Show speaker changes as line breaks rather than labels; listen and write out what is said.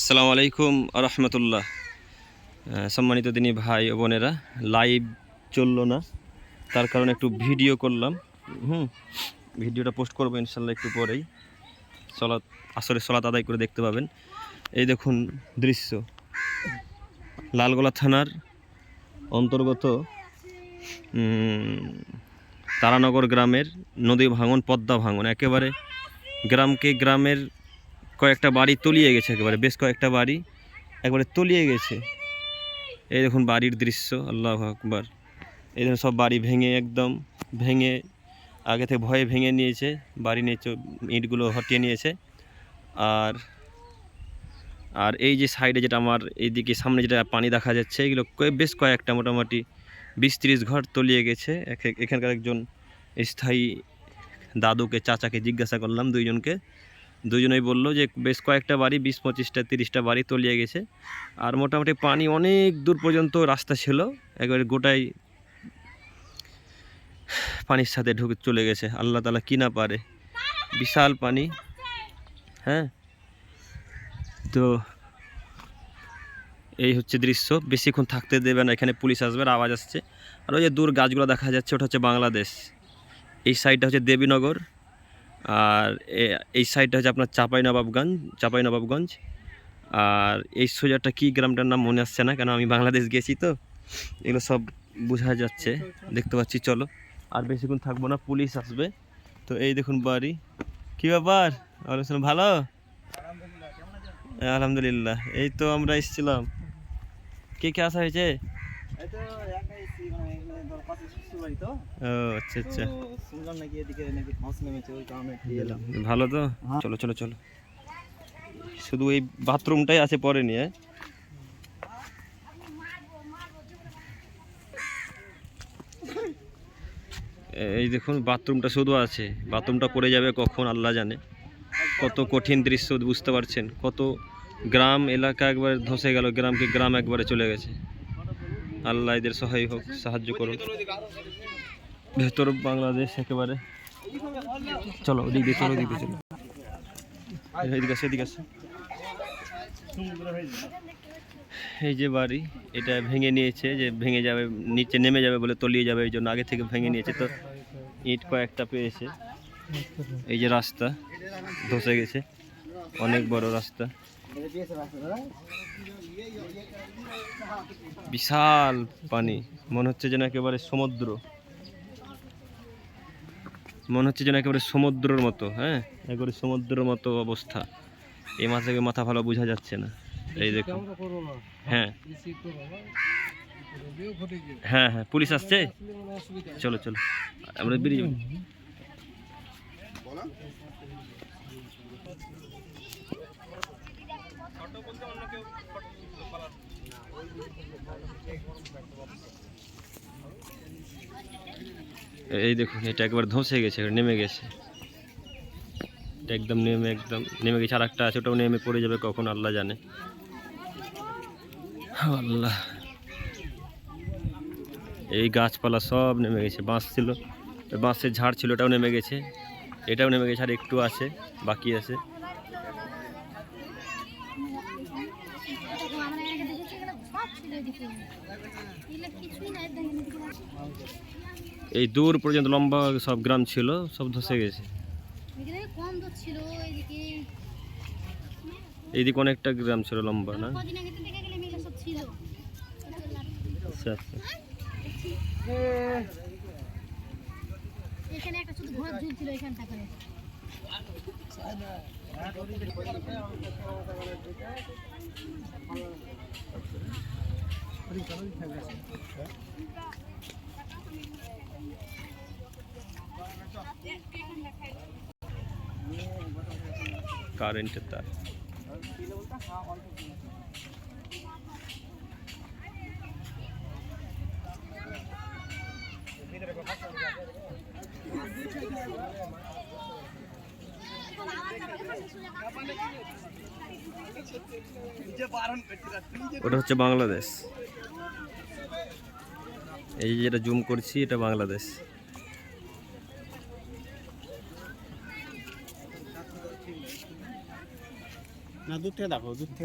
আসসালামু আলাইকুম রহমতুল্লাহ সম্মানিত দিনী ভাই ও বোনেরা লাইভ চলল না, তার কারণে একটু ভিডিও করলাম। হুম ভিডিওটা পোস্ট করব ইনশাল্লাহ একটু পরেই। সলাৎ আসরে সলাৎ আদায় করে দেখতে পাবেন। এই দেখুন দৃশ্য। লালগোলা থানার অন্তর্গত তারানগর গ্রামের নদী ভাঙন, পদ্মা ভাঙন। একেবারে গ্রামকে গ্রামের কয়েকটা বাড়ি তলিয়ে গেছে একেবারে, বেশ কয়েকটা বাড়ি একবারে তলিয়ে গেছে। এই দেখুন বাড়ির দৃশ্য, আল্লাহ আকবার। এই দেখুন সব বাড়ি ভেঙে একদম, ভেঙে আগে থেকে ভয়ে ভেঙে নিয়েছে, বাড়ি নিয়ে ইটগুলো হটিয়ে নিয়েছে। আর আর এই যে সাইডে যেটা আমার এইদিকে সামনে যেটা পানি দেখা যাচ্ছে, এগুলো বেশ কয়েকটা মোটামুটি বিশ ত্রিশ ঘর তলিয়ে গেছে। এখ- এখানকার একজন স্থায়ী দাদুকে, চাচাকে জিজ্ঞাসা করলাম দুইজনকে দুজনেই বলল যে বেশ কয়েকটা বাড়ি, বিশ, পঁচিশটা, তিরিশটা বাড়ি তলিয়ে গেছে। আর মোটামুটি পানি অনেক দূর পর্যন্ত রাস্তা ছিল, একবারে গোটাই পানির সাথে ঢুকে চলে গেছে। আল্লাহ তালা কি না পারে, বিশাল পানি হ্যাঁ? তো এই হচ্ছে দৃশ্য। বেশিক্ষণ থাকতে দেবে না, এখানে পুলিশ আসবে আওয়াজ আসছে। আর ওই যে দূর গাছগুলো দেখা যাচ্ছে, ওটা হচ্ছে বাংলাদেশ। এই সাইডটা হচ্ছে দেবীনগর। আর এই সাইডটা হচ্ছে আপনার চাপাই নবাবগঞ্জ চাপাই নবাবগঞ্জ। আর এই সোজাটা কি গ্রামটার নাম মনে আসছে না, কেন আমি বাংলাদেশ গেছি তো, এগুলো সব বোঝা যাচ্ছে। দেখতে পাচ্ছি, চলো। আর বেশিক্ষণ থাকব না, পুলিশ আসবে। তো এই দেখুন বাড়ি। কি ব্যাপার? ওয়ালাইকুম ভালো? আলহামদুলিল্লাহ, এই তো আমরা এসেছিলাম। কে কে আসা হয়েছে? আচ্ছা আচ্ছা। ভালো তো। চলো চলো চলো। শুধু এই বাথরুমটাই আছে পরে নিয়ে। এই দেখুন, বাথরুমটা শুধু আছে। বাথরুমটা করে যাবে কখন, আল্লাহ জানে। কত কঠিন দৃশ্য, বুঝতে পারছেন? কত গ্রাম এলাকা একবারে ধসে গেল, গ্রামকে গ্রাম একবারে চলে গেছে। আল্লাহ এদের সহায় হোক, সাহায্য করুন ভেতর বাংলাদেশ একেবারে। চলো, ওদিক দিয়ে, চলো, ওদিক দিয়ে, চলো। এদিকে আছে এদিকে আছে। এই যে বাড়ি, এটা ভেঙে নিয়েছে, যে ভেঙে যাবে, নিচে নেমে যাবে বলে তলিয়ে যাবে, এই জন্য আগে থেকে ভেঙে নিয়েছে। তো ইট কয়েকটা পেয়েছে। এই যে রাস্তা, ধসে গেছে। অনেক বড় রাস্তা। বিশাল পানি। মনে হচ্ছে যেন একেবারে সমুদ্র। মনে হচ্ছে যেন একেবারে সমুদ্রের মতো হ্যাঁ? একেবারে সমুদ্রের মতো অবস্থা। এই মাছ থেকে মাথা ভালো বোঝা যাচ্ছে না। এই দেখো হ্যাঁ। হ্যাঁ হ্যাঁ পুলিশ আসছে? চলো চলো। আমরা বেরিয়ে যাব। এই দেখুন, এটা একবার ধসে গেছে নেমে গেছে। এটা একদম নেমে একদম নেমে গেছে আর একটা আছে, ওটাও নেমে পড়ে যাবে কখন, আল্লাহ জানে। আল্লাহ। এই গাছপালা সব নেমে গেছে, বাঁশ ছিল, বাঁশের ঝাড় ছিল ওটাও নেমে গেছে, এটাও নেমে গেছে, আর একটু আছে, বাকি আছে। এই দূর পর্যন্ত লম্বা সব গ্রাম ছিল, সব ধসে গেছে। এইদিকে অনেকটা গ্রাম ছিল লম্বা, না? আচ্ছা আচ্ছা।
এখানে একটা শুধু ঘর ঝুলছিল এখানটা করে।
কারেন্টের তার ওটা হচ্ছে বাংলাদেশ। এই যেটা জুম করছি, এটা বাংলাদেশ।
না, দূর থেকে দেখো, দূর থেকে